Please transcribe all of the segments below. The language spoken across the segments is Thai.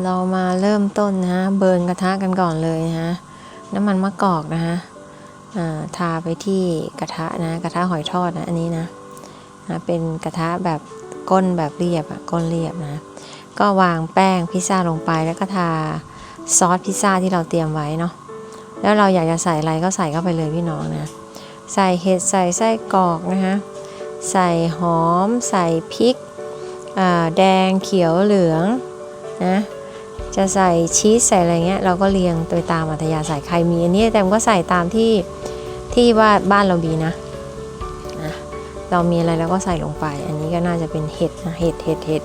เรามาเริ่มต้นนะฮะเบิร์นกระทะกันก่อนเลยนะฮะน้ำมันมะกอกนะฮะทาไปที่กระทะนะกระทะหอยทอดนะอันนี้นะนะเป็นกระทะแบบก้นแบบเรียบอะก้นเรียบนะก็วางแป้งพิซซ่าลงไปแล้วก็ทาซอสพิซซ่าที่เราเตรียมไว้เนาะแล้วเราอยากจะใส่อะไรก็ใส่เข้าไปเลยพี่น้องนะใส่เห็ดใส่ไส้กรอกนะคะใส่หอม ใส่พริกแดงเขียวเหลืองนะ จะใส่ชีสใส่อะไรเงี้ยเราก็เรียงโดยตามอัธยาศัยใครมีอันนี้แต่ก็ใส่ตามที่ที่ว่าบ้านเราดีนะเรามีอะไรเราก็ใส่ลงไป อันนี้ก็น่าจะเป็นเห็ดนะเห็ดเห็ดเห็ด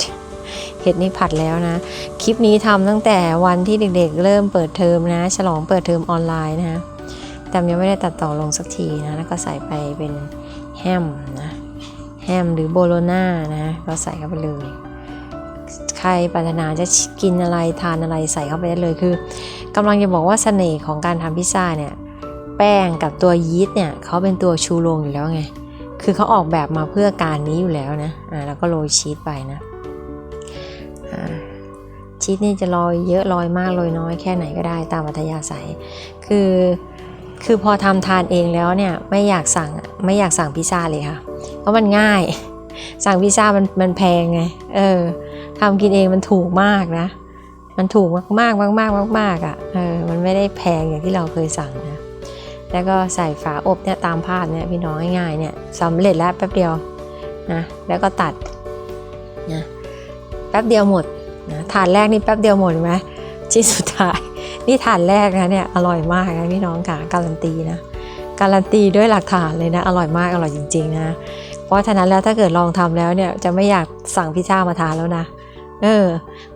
เห็ดนี่ผัดแล้วนะ คลิปนี้ทำตั้งแต่วันที่เด็กๆ เริ่มเปิดเทอมนะ ฉลองเปิดเทอมออนไลน์นะฮะแต่ยังไม่ได้ตัดต่อลงสักทีนะ แล้วก็ใส่ไปเป็นแฮมนะแฮมหรือโบโลน่านะ ก็ใส่เข้าไปเลย ใครปรารถนาจะกินอะไรทานอะไรใส่เข้าไปได้เลยคือกำลังจะบอกว่าเสน่ห์ของการทำพิซซ่าเนี่ยแป้งกับตัวยีสต์เนี่ยเขาเป็นตัวชูโรงอยู่แล้วไงคือเขาออกแบบมาเพื่อการนี้อยู่แล้วนะอ่าแล้วก็โรยชีสไปนะอ่าชีสนี่จะลอยเยอะลอยมากลอยน้อยแค่ไหนก็ได้ตามอัธยาศัย คือคือพอทำทานเองแล้วเนี่ยไม่อยากสั่งไม่อยากสั่งพิซซ่าเลยค่ะเพราะมันง่าย สั่งพิซซ่ามันมันแพงไงเออ ทำกินเองมันถูกมากนะ มันถูกมากมากมากมากมากมากๆอะเออมันไม่ได้แพงอย่างที่เราเคยสั่งนะแล้วก็ใส่ฝาอบเนี่ยตามภาพเนี่ยพี่น้องง่ายๆเนี่ยสำเร็จแล้วแป๊บเดียวนะแล้วก็ตัดนะแป๊บเดียวหมดนะถาดแรกนี่แป๊บเดียวหมดไหมชิ้นสุดท้าย นี่ถาดแรกนะเนี่ยอร่อยมากนะพี่น้องค่ะการันตีนะการันตีด้วยหลักฐานเลยนะอร่อยมากอร่อยจริงๆนะเพราะฉะนั้นแล้วถ้าเกิดลองทำแล้วเนี่ยจะไม่อยากสั่งพิซซ่ามาทานแล้วนะ เออ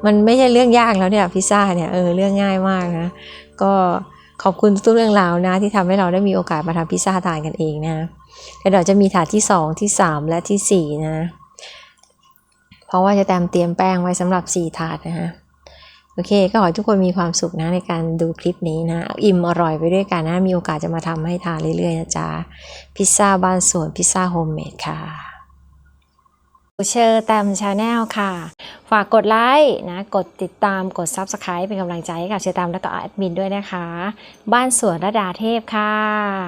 มันไม่ใช่เรื่องยากแล้วเนี่ยพิซซ่าเนี่ยเออเรื่องง่ายมากนะ ก็ขอบคุณทุกเรื่องราวนะ ที่ทำให้เราได้มีโอกาสมาทำพิซซ่าทานกันเองนะแล้วเดี๋ยวจะมีถาดที่สองที่สามและที่สี่นะ เพราะว่าจะแตมเตรียมแป้งไว้สำหรับ 4 ถาดนะฮะโอเค ก็ขอให้ทุกคนมีความสุขนะในการดูคลิปนี้นะ อิ่มอร่อยไปด้วยกันนะ มีโอกาสจะมาทำให้ทานเรื่อยๆนะจ๊ะ พิซซ่าบ้านสวนพิซซ่าโฮมเมดค่ะ เชอร์แตมชาแนลค่ะ ฝากกดไลค์นะ กดติดตามกด Subscribe เป็นกำลังใจให้กับเชอร์แตมและก็แอดมินด้วยนะคะ บ้านสวนระดาเทพค่ะ